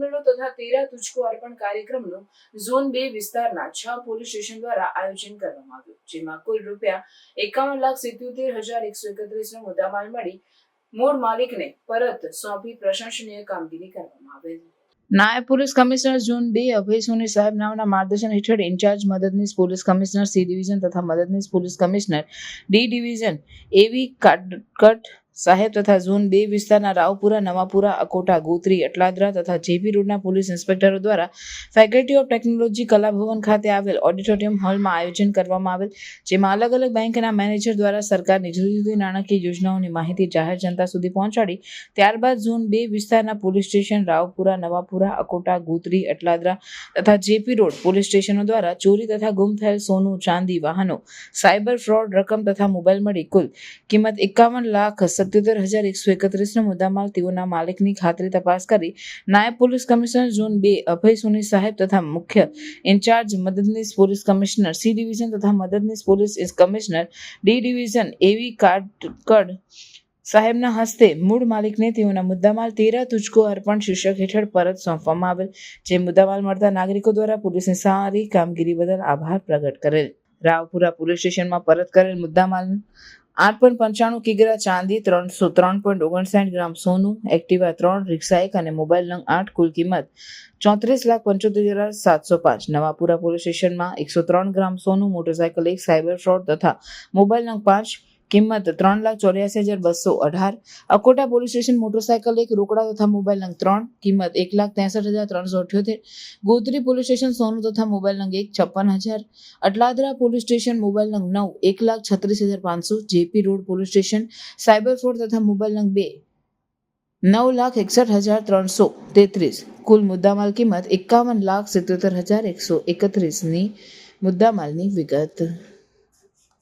તથા તેરા તુચકો અર્પણ કાર્યક્રમનું ઝોન બે વિસ્તારના છ પોલીસ સ્ટેશન દ્વારા આયોજન કરવામાં આવ્યું, જેમાં કુલ રૂપિયા એકાવન લાખ સિત્યોતેર હજાર એકસો એકત્રીસનો મુદ્દામાલ મળી મૂળ માલિકને પરત સોંપી પ્રશંસનીય કામગીરી કરવામાં આવેલ. નાયબ પોલીસ કમિશનર ઝોન બે અભય સોની સાહેબ નામના માર્ગદર્શન હેઠળ ઇન્ચાર્જ મદદનીશ પોલીસ કમિશનર સી ડિવિઝન તથા મદદનીશ પોલીસ કમિશનર ડી ડિવિઝન એવી કાટકટ સાહેબ તથા ઝોન બે વિસ્તારના રાવપુરા, નવાપુરા, અકોટા, ગોત્રી, અટલાદરા તથા જેપી રોડના પોલીસ ઇન્સ્પેક્ટરો દ્વારા ફેકલ્ટી ઓફ ટેકનોલોજી કલાભવન ખાતે આવેલ ઓડિટોરિયમ હોલમાં આયોજન કરવામાં આવેલ, જેમાં અલગ અલગ બેંકના મેનેજર દ્વારા સરકારની જુદી જુદી નાણાકીય યોજનાઓની માહિતી જાહેર જનતા સુધી પહોંચાડી, ત્યારબાદ ઝોન બે વિસ્તારના પોલીસ સ્ટેશન રાવપુરા, નવાપુરા, અકોટા, ગોત્રી, અટલાદરા તથા જેપી રોડ પોલીસ સ્ટેશનો દ્વારા ચોરી તથા ગુમ થયેલ સોનું, ચાંદી વાહનો, સાયબર ફ્રોડ રકમ તથા મોબાઈલ મળી કુલ કિંમત એકાવન લાખ સત્યોતેર હજાર એકસો એકત્રીસના મુદ્દામાલ તેઓના માલિકની ખાતરી તપાસ કરી નાયબ પોલીસ કમિશનર ઝોન બે અભય સોની સાહેબ તથા મુખ્ય ઇન્ચાર્જ મદદનીશ પોલીસ કમિશનર સી ડિવિઝન તથા મદદનીશ પોલીસ કમિશનર ડી ડિવિઝન એવી કાટકડ સાહેબના હસ્તે મૂળ માલિકને તેઓના મુદ્દામાલ તેરા તુચકો અર્પણ શીર્ષક હેઠળ પરત સોંપવામાં આવેલ, જે મુદ્દામાલ મળતા નાગરિકો દ્વારા પોલીસની સારી કામગીરી બદલ આભાર પ્રગટ કરેલ. રાવપુરા પોલીસ સ્ટેશનમાં પરત કરેલ મુદ્દામાલ આઠ પોઈન્ટ પંચાણું કિગ્રા ચાંદી, ત્રણસો ત્રણ પોઈન્ટ ઓગણસાઠ ગ્રામ સોનું, એક્ટિવા ત્રણ રિક્ષા એક અને મોબાઈલ નંગ આઠ કુલ કિંમત ચોત્રીસ લાખ પંચોતેર હજાર સાતસો પાંચ. નવાપુરા પોલીસ સ્ટેશનમાં એકસો ત્રણ ગ્રામ સોનું, મોટરસાયકલ એક, સાયબર ફ્રોડ તથા મોબાઈલ નંગ પાંચ કિંમત ત્રણ લાખ ચોર્યાસી હજાર બસો અઢાર. અકોટા પોલીસ સ્ટેશન મોટરસાયકલ એક, રોકડા તથા મોબાઈલ નંગ ત્રણ, કિંમત એક લાખ ત્રેસઠ હજાર ત્રણસો અઠ્યોતેર. ગોત્રી પોલીસ સ્ટેશન સોનું તથા મોબાઈલ નંગ એક, છપ્પન હજાર. અટલાદરા પોલીસ સ્ટેશન મોબાઈલ નંગ નવ, એક લાખ છત્રીસ હજાર પાંચસો. JP road police station cyber fraud તથા મોબાઈલ નંગ બે, નવ લાખ એકસઠ હજાર ત્રણસો તેત્રીસ. કુલ મુદ્દામાલ કિંમત એકાવન લાખ સિત્યોતેર હજાર એકસો એકત્રીસની મુદ્દામાલની વિગત.